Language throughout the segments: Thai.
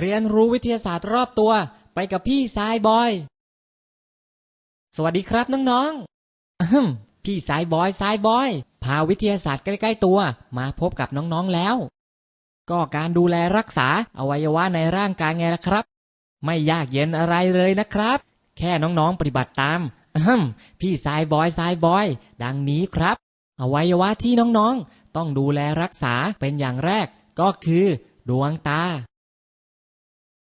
เรียนรู้วิทยาศาสตร์รอบตัวไปกับพี่สายบอย สวัสดีครับน้องๆอะฮึ่มพี่สายบอยสายบอย พาวิทยาศาสตร์ใกล้ๆตัว มาพบกับน้องๆแล้ว ก็การดูแลรักษาอวัยวะในร่างกายไงล่ะครับ ไม่ยากเย็นอะไรเลยนะครับ แค่น้องๆปฏิบัติตามอะฮึ่มพี่สายบอยสายบอย ดังนี้ครับ อวัยวะที่น้องๆ ต้องดูแลรักษาเป็นอย่างแรก ก็คือ ดวงตา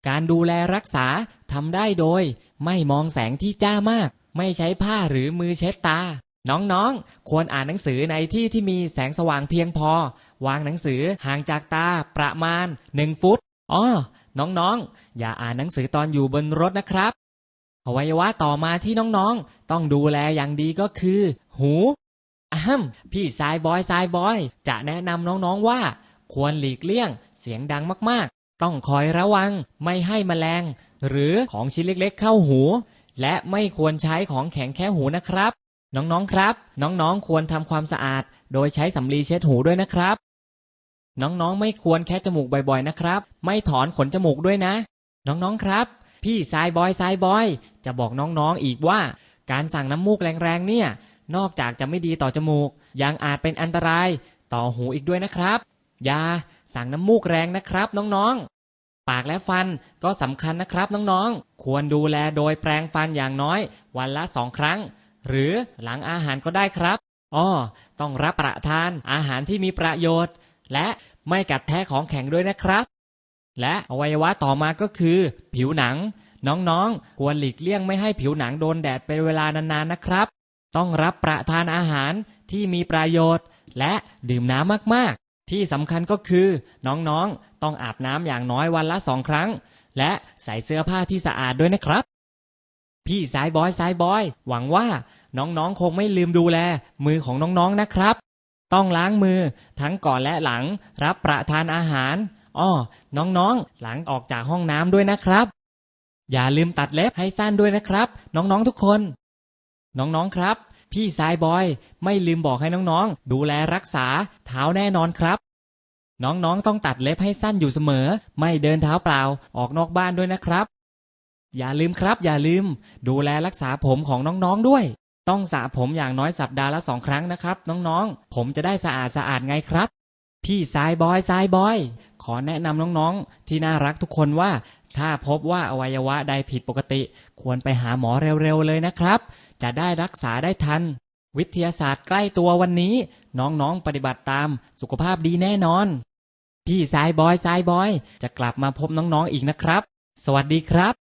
การดูแลรักษาทำได้โดย ไม่มองแสงที่จ้ามาก ไม่ใช้ผ้าหรือมือเช็ดตา น้องๆ ควรอ่านหนังสือในที่ที่มีแสงสว่างเพียงพอ วางหนังสือห่างจากตาประมาณหนึ่งฟุตอ้อน้องๆ อย่าอ่านหนังสือตอนอยู่บนรถนะครับ อวัยวะต่อมาที่น้องๆ ต้องดูแลอย่างดีก็คือ หูอะฮัมพี่สายบอยสายบอย จะแนะนำน้องๆว่า ควรหลีกเลี่ยง เสียงดังมากๆ ต้องคอยระวังไม่ให้มแมลง หรือของชิ้นเล็กๆ เข้าหู และไม่ควรใช้ของแข็งแค่หูนะครับ น้องๆครับ น้องๆควรทำความสะอาด โดยใช้สำลีเช็ดหูด้วยนะครับ น้องๆไม่ควรแคะจมูกบ่อยๆนะครับ ไม่ถอนขนจมูกด้วยนะ น้องๆครับ พี่สายบอยสายบอย จะบอกน้องๆอีกว่า การสั่งน้ำมูกแรงๆเนี่ย นอกจากจะไม่ดีต่อจมูก ยังอาจเป็นอันตรายต่อหูอีกด้วยนะครับ ย่าสั่งน้ำมูกแรงนะครับน้องๆ ปากและฟันก็สำคัญนะครับน้องๆ ควรดูแลโดยแปรงฟันอย่างน้อย วันละสองครั้ง หรือหลังอาหารก็ได้ครับอ้อต้องรับประทานอาหารที่มีประโยชน์ และไม่กัดแทะของแข็งด้วยนะครับ และอวัยวะต่อมาก็คือ ผิวหนัง น้องๆ ควรหลีกเลี่ยงไม่ให้ผิวหนังโดนแดดเป็นเวลานานๆนะครับ ต้องรับประทานอาหารที่มีประโยชน์ และดื่มน้ำมากๆ ที่สำคัญก็คือน้องๆ ต้องอาบน้ำอย่างน้อยวันละสองครั้ง และใส่เสื้อผ้าที่สะอาดด้วยนะครับ พี่สายบอยสายบอย หวังว่าน้องๆ คงไม่ลืมดูแล มือของน้องๆ นะครับ ต้องล้างมือทั้งก่อนและหลังรับประทานอาหารอ้อน้องๆ หลังออกจากห้องน้ำด้วยนะครับ อย่าลืมตัดเล็บให้สั้นด้วยนะครับ น้องๆ ทุกคน น้องๆ ครับ พี่สายบอย ไม่ลืมบอกให้น้องๆ ดูแลรักษาเท้าแน่นอนครับ น้องๆ ต้องตัดเล็บให้สั้นอยู่เสมอ ไม่เดินเท้าเปล่า ออกนอกบ้านด้วยนะครับ อย่าลืมครับ อย่าลืม ดูแลรักษาผมของน้องๆ ด้วย ต้องสระผมอย่างน้อยสัปดาห์ละสองครั้งนะครับ น้องๆ ผมจะได้สะอาดสะอาดไงครับ พี่สายบอยสายบอย ขอแนะนำน้องๆ ที่น่ารักทุกคนว่า ถ้าพบว่าอวัยวะใดผิดปกติ ควรไปหาหมอเร็วๆ เลยนะครับ จะได้รักษาได้ทันวิทยาศาสตร์ใกล้ตัววันนี้ น้องๆ ปฏิบัติตามสุขภาพดีแน่นอน พี่สายบอยสายบอย จะกลับมาพบน้องๆอีกนะครับ สวัสดีครับ